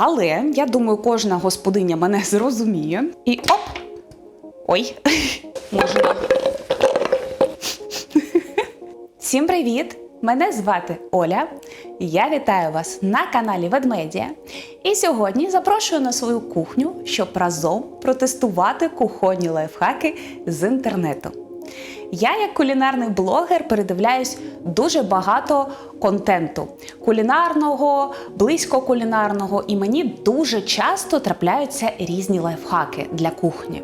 Але я думаю, кожна господиня мене зрозуміє. І оп! Ой, можна. Всім привіт! Мене звати Оля. Я вітаю вас на каналі Ведмедія. І сьогодні запрошую на свою кухню, щоб разом протестувати кухонні лайфхаки з інтернету. Я, як кулінарний блогер, передивляюсь дуже багато контенту кулінарного, близько кулінарного, і мені дуже часто трапляються різні лайфхаки для кухні.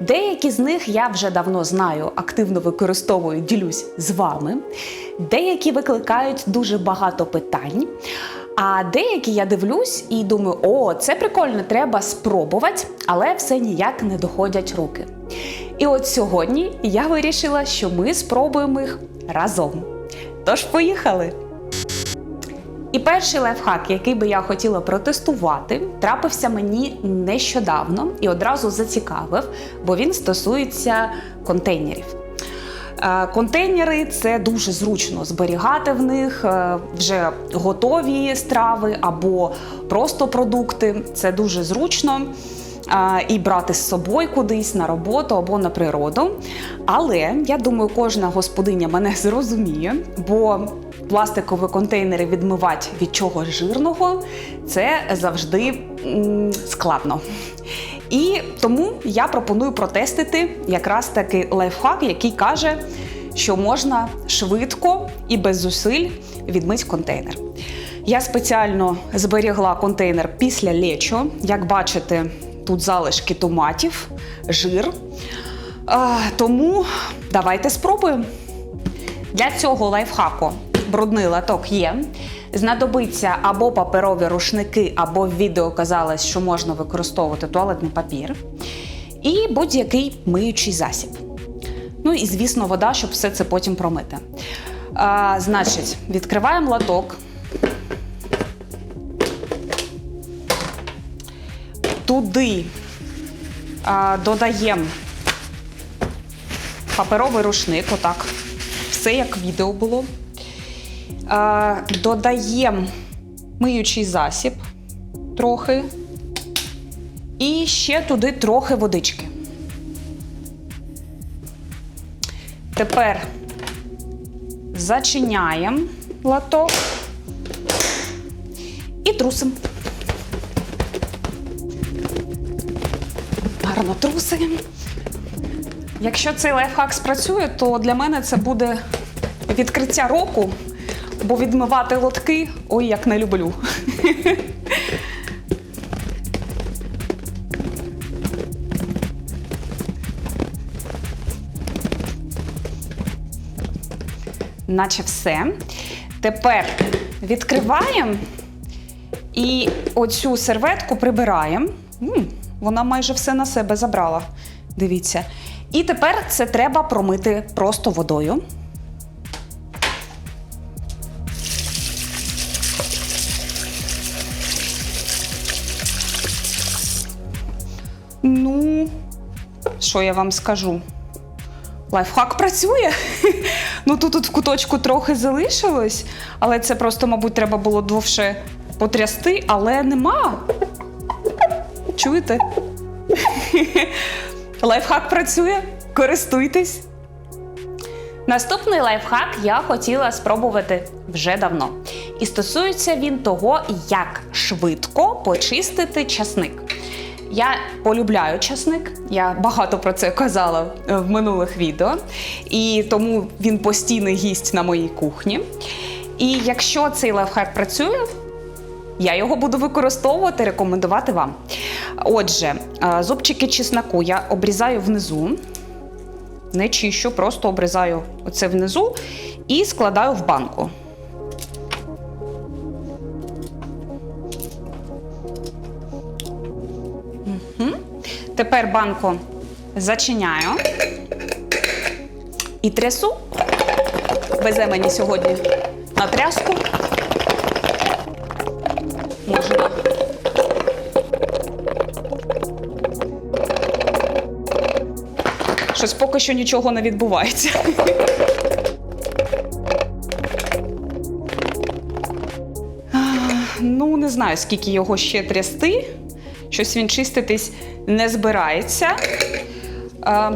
Деякі з них я вже давно знаю, активно використовую, ділюсь з вами. Деякі викликають дуже багато питань. А деякі я дивлюсь і думаю, о, це прикольно, треба спробувати, але все ніяк не доходять руки. І от сьогодні я вирішила, що ми спробуємо їх разом. Тож поїхали! І перший лайфхак, який би я хотіла протестувати, трапився мені нещодавно і одразу зацікавив, бо він стосується контейнерів. Е, Контейнери це дуже зручно зберігати в них е, вже готові страви або просто продукти. Це дуже зручно і брати з собою кудись на роботу або на природу. Але я думаю, кожна господиня мене зрозуміє, бо пластикові контейнери відмивати від чогось жирного це завжди складно. І тому я пропоную протестити якраз такий лайфхак, який каже, що можна швидко і без зусиль відмити контейнер. Я спеціально зберігла контейнер після лечо. Як бачите, тут залишки томатів, жир. Тому давайте спробуємо. Для цього лайфхаку брудний латок є. Знадобиться або паперові рушники, або в відео казалось, що можна використовувати туалетний папір. І будь-який миючий засіб. Ну і, звісно, вода, щоб все це потім промити. А, значить, відкриваємо латок. Туди додаємо паперовий рушник, отак. Все як відео було. Додаємо миючий засіб трохи. І ще туди трохи водички. Тепер зачиняємо латок і трусимо. Гарно трусимо. Якщо цей лайфхак спрацює, то для мене це буде відкриття року, бо відмивати лотки ой як не люблю. Наче все. Тепер відкриваємо і оцю серветку прибираємо. Вона майже все на себе забрала. Дивіться. І тепер це треба промити просто водою. Ну, що я вам скажу? Лайфхак працює. ну тут, тут в куточку трохи залишилось, але це просто, мабуть, треба було довше потрясти, але нема. Чуєте? Лайфхак працює, користуйтесь. Наступний лайфхак я хотіла спробувати вже давно. І стосується він того, як швидко почистити часник. Я полюбляю часник, я багато про це казала е, в минулих відео, і тому він постійний гість на моїй кухні. І якщо цей лайфхак працює, я його буду використовувати, рекомендувати вам. Отже, е, зубчики чесноку я обрізаю внизу, не чищу, просто обрізаю оце внизу і складаю в банку. Мгм. Тепер банку зачиняю і трясу. Везе мені сьогодні на тряску. Можна. Щось поки що нічого не відбувається. Ну, не знаю, скільки його ще трясти. Щось він чиститись не збирається. Е,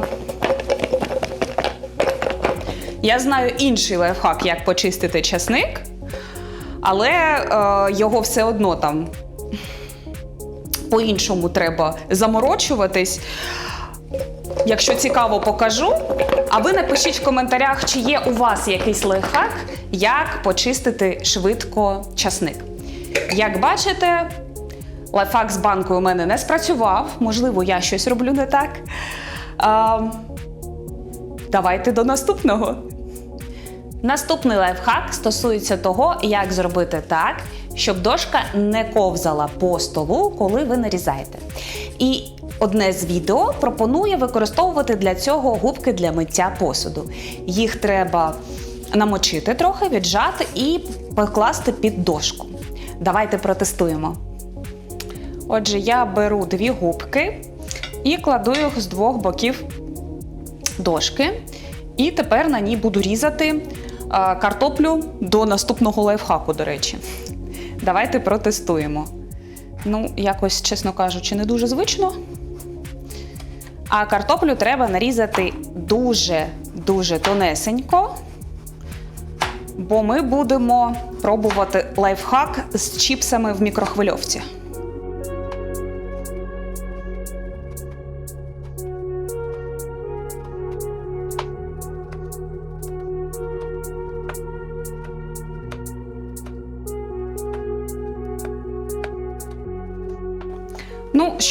я знаю інший лайфхак, як почистити часник, але е, його все одно там по-іншому треба заморочуватись. Якщо цікаво, покажу. А ви напишіть в коментарях, чи є у вас якийсь лайфхак, як почистити швидко часник. Як бачите, лайфхак з банкою у мене не спрацював. Можливо, я щось роблю не так. А, давайте до наступного. Наступний лайфхак стосується того, як зробити так, щоб дошка не ковзала по столу, коли ви нарізаєте. І одне з відео пропонує використовувати для цього губки для миття посуду. Їх треба намочити трохи, віджати і покласти під дошку. Давайте протестуємо. Отже, я беру дві губки і кладу їх з двох боків дошки. І тепер на ній буду різати картоплю до наступного лайфхаку, до речі. Давайте протестуємо. Ну, якось, чесно кажучи, не дуже звично. А картоплю треба нарізати дуже-дуже тонесенько, бо ми будемо пробувати лайфхак з чіпсами в мікрохвильовці.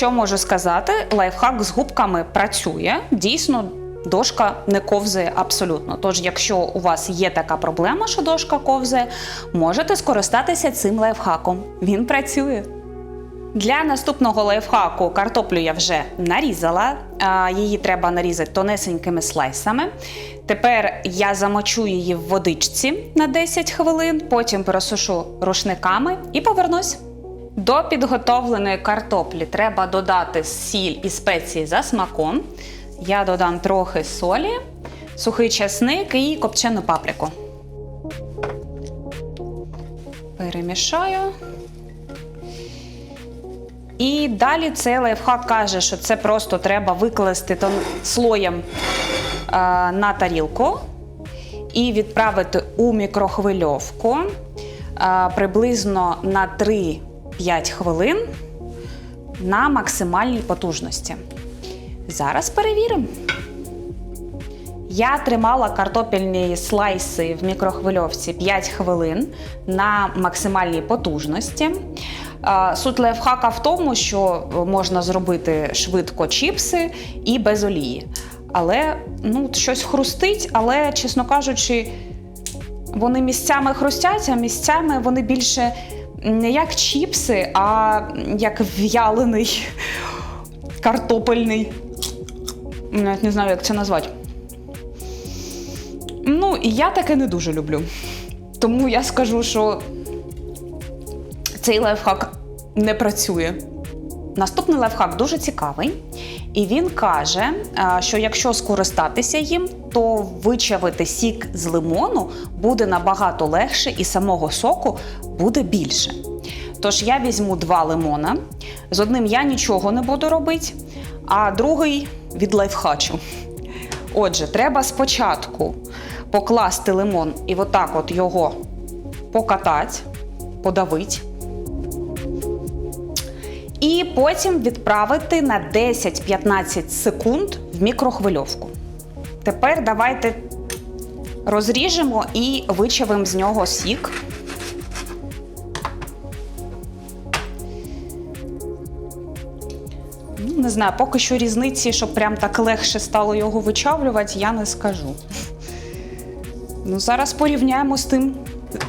Що можу сказати, лайфхак з губками працює. Дійсно, дошка не ковзає абсолютно. Тож, якщо у вас є така проблема, що дошка ковзає, можете скористатися цим лайфхаком. Він працює. Для наступного лайфхаку картоплю я вже нарізала. Її треба нарізати тонесенькими слайсами. Тепер я замочу її в водичці на 10 хвилин, потім пересушу рушниками і повернусь. До підготовленої картоплі треба додати сіль і спеції за смаком. Я додам трохи солі, сухий часник і копчену паприку. Перемішаю. І далі цей лайфхак каже, що це просто треба викласти слоєм е, на тарілку і відправити у мікрохвильовку е, приблизно на 3-5 хвилин на максимальній потужності. Зараз перевіримо. Я тримала картопельні слайси в мікрохвильовці 5 хвилин на максимальній потужності. Е, Суть лайфхака в тому, що можна зробити швидко чіпси і без олії. Але ну, щось хрустить, але, чесно кажучи, вони місцями хрустять, а місцями вони більше не як чіпси, а як в'ялений картопельний. Навіть не знаю, як це назвати. Ну, і я таке не дуже люблю. Тому я скажу, що цей лайфхак не працює. Наступний лайфхак дуже цікавий, і він каже, що якщо скористатися їм, то вичавити сік з лимону буде набагато легше і самого соку буде більше. Тож я візьму два лимона. З одним я нічого не буду робити, а другий від лайфхачу. Отже, треба спочатку покласти лимон і отак от його покатати, подавити. І потім відправити на 10-15 секунд в мікрохвильовку. Тепер давайте розріжемо і вичавимо з нього сік. Ну, Не знаю, поки що різниці, щоб прям так легше стало його вичавлювати, я не скажу. Ну, зараз порівняємо з тим.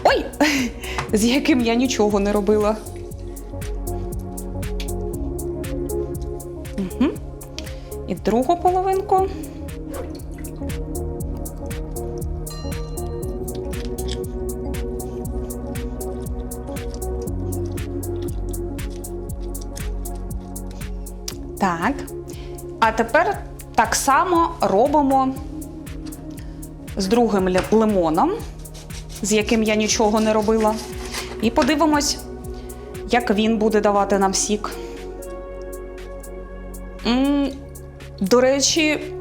Ой! З яким я нічого не робила. І другу половинку. Так. А тепер так само робимо з другим лимоном, з яким я нічого не робила. І подивимось, як він буде давати нам сік. До речі,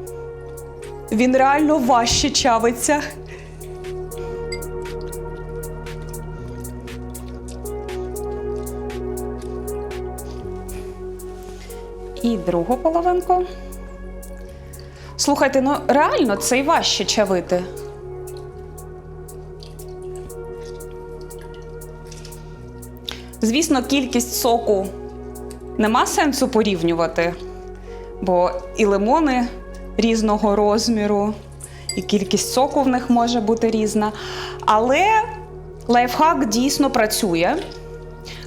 він реально важче чавиться. І другу половинку. Слухайте, ну реально це й важче чавити. Звісно, кількість соку нема сенсу порівнювати, бо і лимони різного розміру, і кількість соку в них може бути різна. Але лайфхак дійсно працює,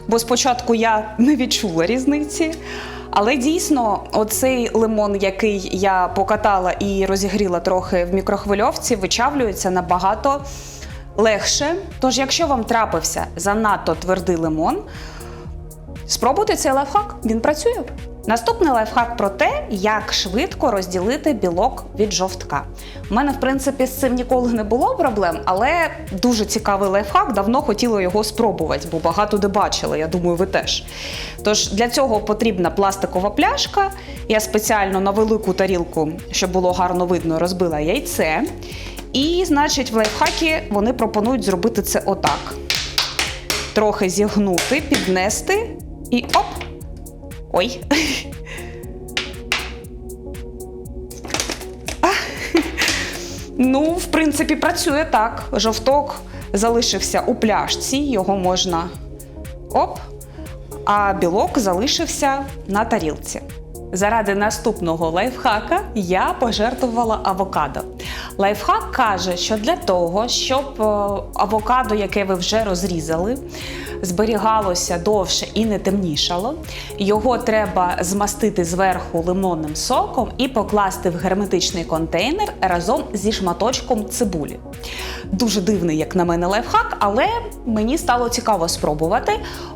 бо спочатку я не відчула різниці. Але дійсно, оцей лимон, який я покатала і розігріла трохи в мікрохвильовці, вичавлюється набагато легше. Тож, якщо вам трапився занадто твердий лимон, спробуйте цей лайфхак, він працює. Наступний лайфхак про те, як швидко розділити білок від жовтка. У мене, в принципі, з цим ніколи не було проблем, але дуже цікавий лайфхак, давно хотіла його спробувати, бо багато де бачила, я думаю, ви теж. Тож для цього потрібна пластикова пляшка. Я спеціально на велику тарілку, щоб було гарно видно, розбила яйце. І, значить, в лайфхакі вони пропонують зробити це отак: трохи зігнути, піднести і оп! Ой. Ну, в принципі, працює так. Жовток залишився у пляшці, його можна оп, а білок залишився на тарілці. Заради наступного лайфхака я пожертвувала авокадо. Лайфхак каже, що для того, щоб е, авокадо, яке ви вже розрізали, зберігалося довше і не темнішало, його треба змастити зверху лимонним соком і покласти в герметичний контейнер разом зі шматочком цибулі. Дуже дивний, як на мене, лайфхак, але мені стало цікаво спробувати,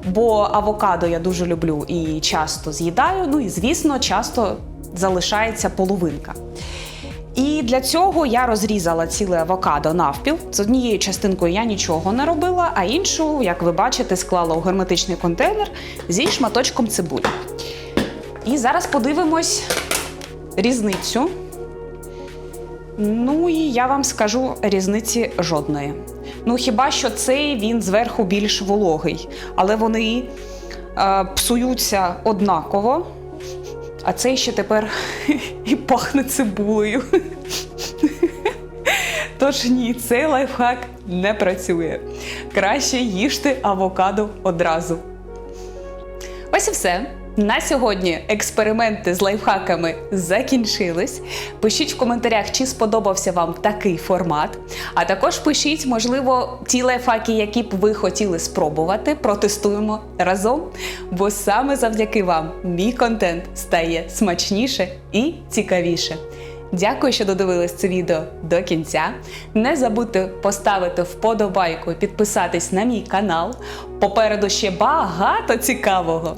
бо авокадо я дуже люблю і часто з'їдаю. Ну і звісно, часто залишається половинка. І для цього я розрізала ціле авокадо навпіл. З однією частинкою я нічого не робила, а іншу, як ви бачите, склала у герметичний контейнер зі шматочком цибулі. І зараз подивимось різницю. Ну і я вам скажу різниці жодної. Ну, хіба що цей він зверху більш вологий, але вони е, псуються однаково. А цей ще тепер і пахне цибулею. Тож ні, цей лайфхак не працює. Краще їжте авокадо одразу. Ось і все. На сьогодні експерименти з лайфхаками закінчились. Пишіть в коментарях, чи сподобався вам такий формат. А також пишіть, можливо, ті лайфхаки, які б ви хотіли спробувати, протестуємо разом. Бо саме завдяки вам мій контент стає смачніше і цікавіше. Дякую, що додивились це відео до кінця. Не забудьте поставити вподобайку і підписатись на мій канал. Попереду ще багато цікавого.